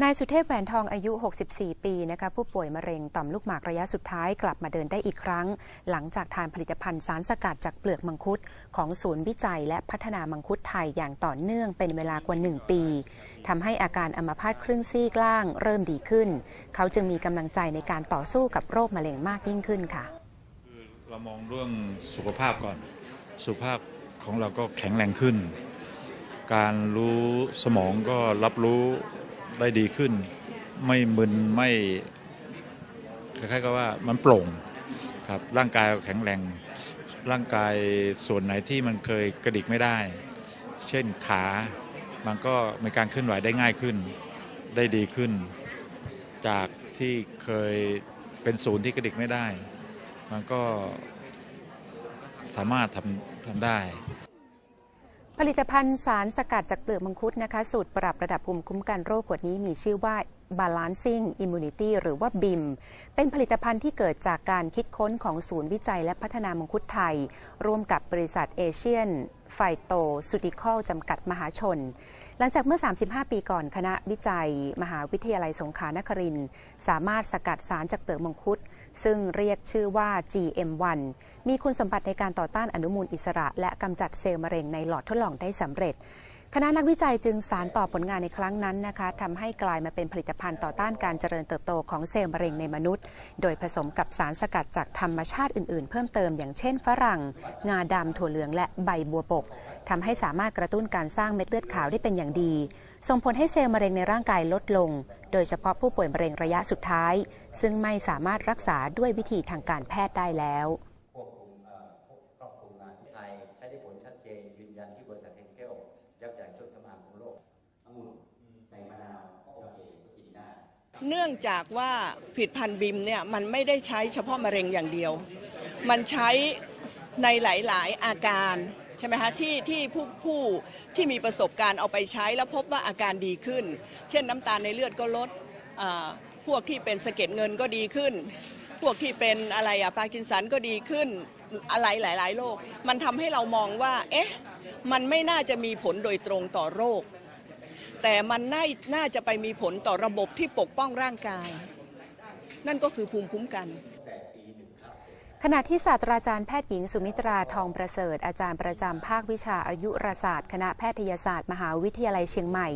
นายสุเทพแหวนทองอายุ 64 ปีนะคะผู้ป่วยมะเร็งต่อมลูกหมากระยะสุดท้ายกลับมาเดินได้อีกครั้ง หลังจากทานผลิตภัณฑ์สารสกัดจากเปลือกมังคุด ของศูนย์วิจัยและพัฒนามังคุดไทยอย่างต่อเนื่องเป็นเวลากว่า 1 ปีทำให้อาการอัมพาตครึ่งซี่กล้างเริ่มดีขึ้น เขาจึงมีกำลังใจในการต่อสู้กับโรคมะเร็งมากยิ่งขึ้นค่ะคือเรามองเรื่องสุขภาพก่อน สุขภาพของเราก็แข็งแรงขึ้น การรู้สมองก็รับรู้ ได้ดีขึ้น ไม่มึนไม่คล้ายๆกับว่ามันโปร่งครับร่างกายแข็งแรงร่างกายส่วนไหนที่มันเคยกระดิกไม่ได้ เช่นขา มันก็มีการเคลื่อนไหวได้ง่ายขึ้น ได้ดีขึ้น จากที่เคยเป็นศูนย์ที่กระดิกไม่ได้ มันก็สามารถทำทำได้ ผลิตภัณฑ์สารสกัดจากเปลือกมังคุดนะคะ สูตรปรับระดับภูมิคุ้มกันโรคขวดนี้มีชื่อว่า Balancing Immunity หรือว่าบิมเป็นผลิตภัณฑ์ที่เกิดจากการคิดค้นของศูนย์วิจัยและพัฒนามังคุดไทย ร่วมกับบริษัทเอเชียนไฟโตสูติคอลจำกัดมหาชน ลังจากเมื่อ 35 ปีก่อนคณะวิจัย มหาวิทยาลัยสงขลานครินสามารถสกัดสารจากเปลือกมังคุด ซึ่งเรียกชื่อว่า GM1 มีคุณสมบัติในการต่อต้านอนุมูลอิสระ และกำจัดเซลล์มะเร็งในหลอดทดลองได้สำเร็จ คณะนักวิจัยจึงสารต่อผลงานในครั้งนั้นนะคะทำให้กลายมาเป็นผลิตภัณฑ์ต่อต้านการเจริญเติบโตของเซลล์มะเร็งในมนุษย์ โดยผสมกับสารสกัดจากธรรมชาติอื่นๆ เพิ่มเติมอย่างเช่นฝรั่ง งาดำถั่วเหลืองและใบบัวบกทำให้สามารถกระตุ้นการสร้างเม็ดเลือดขาวได้เป็นอย่างดี ส่งผลให้เซลล์มะเร็งในร่างกายลดลง โดยเฉพาะผู้ป่วยมะเร็งระยะสุดท้าย ซึ่งไม่สามารถรักษาด้วยวิธีทางการแพทย์ได้แล้ว ยักษ์ใหญ่เครื่องสำอางของโลกองุ่นใส่มะนาวก็โอเคก็กินได้เนื่องจากว่าผลิดพันธ์บิมเนี่ยมันไม่ได้ใช้เฉพาะมะเร็งอย่างเดียว มันใช้ในหลาย ๆ อาการใช่ไหมคะที่ที่ผู้ผู้ที่มีประสบการณ์เอาไปใช้แล้วพบว่าอาการดีขึ้น เช่นน้ำตาลในเลือดก็ลดอ่าพวกที่เป็นสะเก็ดเงินก็ดีขึ้น พวกที่เป็นอะไรอะพาร์กินสันก็ดีขึ้นอะไรหลาย ๆ โรคมันทำให้เรามองว่าเอ๊ะ มันไม่น่าจะมีผลโดยตรงต่อโรค แต่มันน่าน่าจะไปมีผลต่อระบบที่ปกป้องร่างกาย นั่นก็คือภูมิคุ้มกัน ขณะที่ศาสตราจารย์แพทย์หญิงสุมิตราทองประเสริฐอาจารย์ประจำภาควิชาอายุรศาสตร์ คณะแพทยศาสตร์ มหาวิทยาลัยเชียงใหม่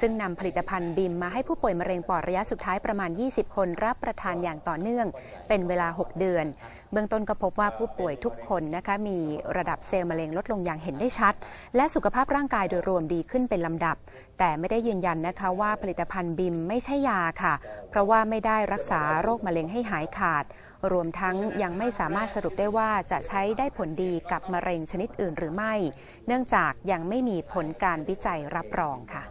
ซึ่งนำผลิตภัณฑ์บิมมาให้ผู้ป่วยมะเร็งปอดระยะสุดท้ายประมาณ 20 คนรับประทานอย่างต่อเนื่อง เป็นเวลา 6 เดือน เบื้องต้นก็พบว่าผู้ป่วยทุกคนนะคะมีระดับเซลล์มะเร็งลดลงอย่างเห็นได้ชัด และสุขภาพร่างกายโดยรวมดีขึ้นเป็นลำดับ แต่ไม่ได้ยืนยันนะคะว่าผลิตภัณฑ์บิมไม่ใช่ยาค่ะ เพราะว่าไม่ได้รักษาโรคมะเร็งให้หายขาด รวมทั้งยังไม่สามารถสรุปได้ว่าจะใช้ได้ผลดีกับมะเร็งชนิดอื่นหรือไม่ เนื่องจากยังไม่มีผลการวิจัยรับรองค่ะ